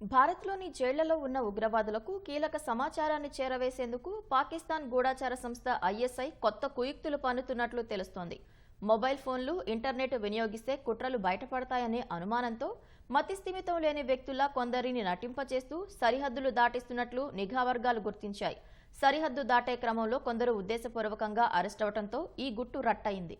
భారత్లోని జైళ్ళలో ఉన్న ఉగ్రవాదులకు కీలక సమాచారాన్ని చేరవేసేందుకు పాకిస్తాన్ గూఢాచార సంస్థ ఐఎస్ఐ కొత్త కుయుక్తులు పన్నుతున్నట్లు తెలుస్తోంది. మొబైల్ ఫోన్లు ఇంటర్నెట్ వినియోగిస్తే కుట్రలు బయటపడతాయనే అనుమానంతో మతిస్థిమితం లేని వ్యక్తుల్లా కొందరిని నటింపచేస్తూ సరిహద్దులు దాటిస్తున్నట్లు నిఘా వర్గాలు గుర్తించాయి. సరిహద్దు దాటే క్రమంలో కొందరు ఉద్దేశపూర్వకంగా అరెస్ట్ అవడంతో ఈ గుట్టు రట్టయింది.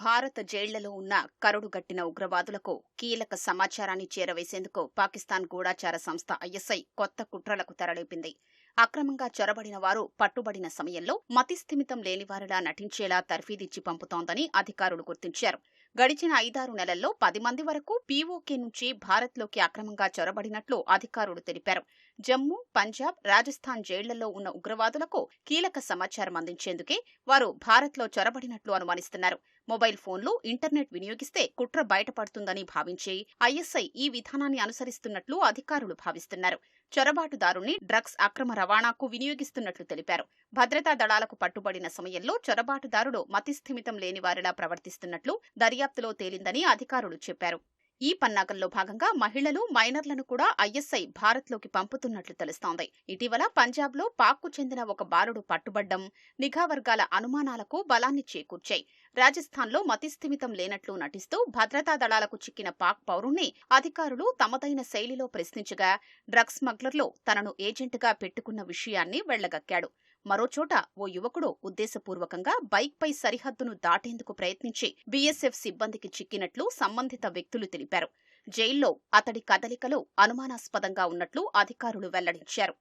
భారత జైళ్ళలో ఉన్న కరుడుగట్టిన ఉగ్రవాదులకు కీలక సమాచారాన్ని చేరవేసేందుకు పాకిస్తాన్ గూఢాచార సంస్థ ఐఎస్ఐ కొత్త కుట్రలకు తెరలేపింది. అక్రమంగా చొరబడిన వారు పట్టుబడిన సమయంలో మతిస్థిమితం లేనివారిలా నటించేలా తర్ఫీదిచ్చి పంపుతోందని అధికారులు గుర్తించారు. గడిచిన ఐదారు నెలల్లో పది మంది వరకు పీఓకే నుంచి భారత్లోకి అక్రమంగా చొరబడినట్లు అధికారులు తెలిపారు. జమ్మూ పంజాబ్ రాజస్థాన్ జైళ్ళలో ఉన్న ఉగ్రవాదులకు కీలక సమాచారం అందించేందుకే వారు భారత్లో చొరబడినట్లు అనుమానిస్తున్నారు. మొబైల్ ఫోన్లు ఇంటర్నెట్ వినియోగిస్తే కుట్ర బయటపడుతుందని భావించి ఐఎస్ఐ ఈ విధానాన్ని అనుసరిస్తున్నట్లు అధికారులు భావిస్తున్నారు. చొరబాటుదారుని డ్రగ్స్ అక్రమ రవాణాకు వినియోగిస్తున్నట్లు తెలిపారు. భద్రతా దళాలకు పట్టుబడిన సమయంలో చొరబాటుదారుడు మతిస్థిమితం లేనివారిలా ప్రవర్తిస్తున్నట్లు దర్యాప్తులో తేలిందని అధికారులు చెప్పారు. ఈ పన్నాగంలో భాగంగా మహిళలు మైనర్లను కూడా ఐఎస్ఐ భారత్లోకి పంపుతున్నట్లు తెలుస్తోంది. ఇటీవల పంజాబ్లో పాక్కు చెందిన ఒక బాలుడు పట్టుబడ్డం నిఘా వర్గాల అనుమానాలకు బలాన్ని చేకూర్చాయి. రాజస్థాన్లో మతిస్థిమితం లేనట్లు నటిస్తూ భద్రతా దళాలకు చిక్కిన పాక్ పౌరుణ్ణి అధికారులు తమదైన శైలిలో ప్రశ్నించగా డ్రగ్స్ స్మగ్లర్లో తనను ఏజెంట్గా పెట్టుకున్న విషయాన్ని వెళ్ళగక్కాడు. మరోచోట ఓ యువకుడు ఉద్దేశపూర్వకంగా బైక్పై సరిహద్దును దాటేందుకు ప్రయత్నించి బీఎస్ఎఫ్ సిబ్బందికి చిక్కినట్లు సంబంధిత వ్యక్తులు తెలిపారు. జైల్లో అతడి కదలికలు అనుమానాస్పదంగా ఉన్నట్లు అధికారులు వెల్లడించారు.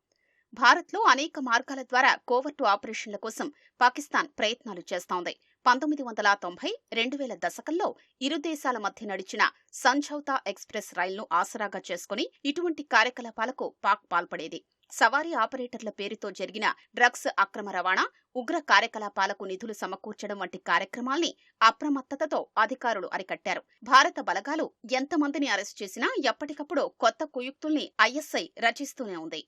భారత్లో అనేక మార్గాల ద్వారా కోవర్టు ఆపరేషన్ల కోసం పాకిస్తాన్ ప్రయత్నాలు చేస్తోంది. పంతొమ్మిది వందల తొంభై రెండు వేల దశకంలో ఇరు దేశాల మధ్య నడిచిన సంఝౌతా ఎక్స్ప్రెస్ రైలును ఆసరాగా చేసుకుని ఇటువంటి కార్యకలాపాలకు పాక్ పాల్పడేది. సవారీ ఆపరేటర్ల పేరుతో జరిగిన డ్రగ్స్ అక్రమ రవాణా ఉగ్ర కార్యకలాపాలకు నిధులు సమకూర్చడం వంటి కార్యక్రమాల్ని అప్రమత్తతతో అధికారులు అరికట్టారు. భారత బలగాలు ఎంతమందిని అరెస్ట్ చేసినా ఎప్పటికప్పుడు కొత్త కుయుక్తుల్ని ఐఎస్ఐ రచిస్తూనే ఉంది.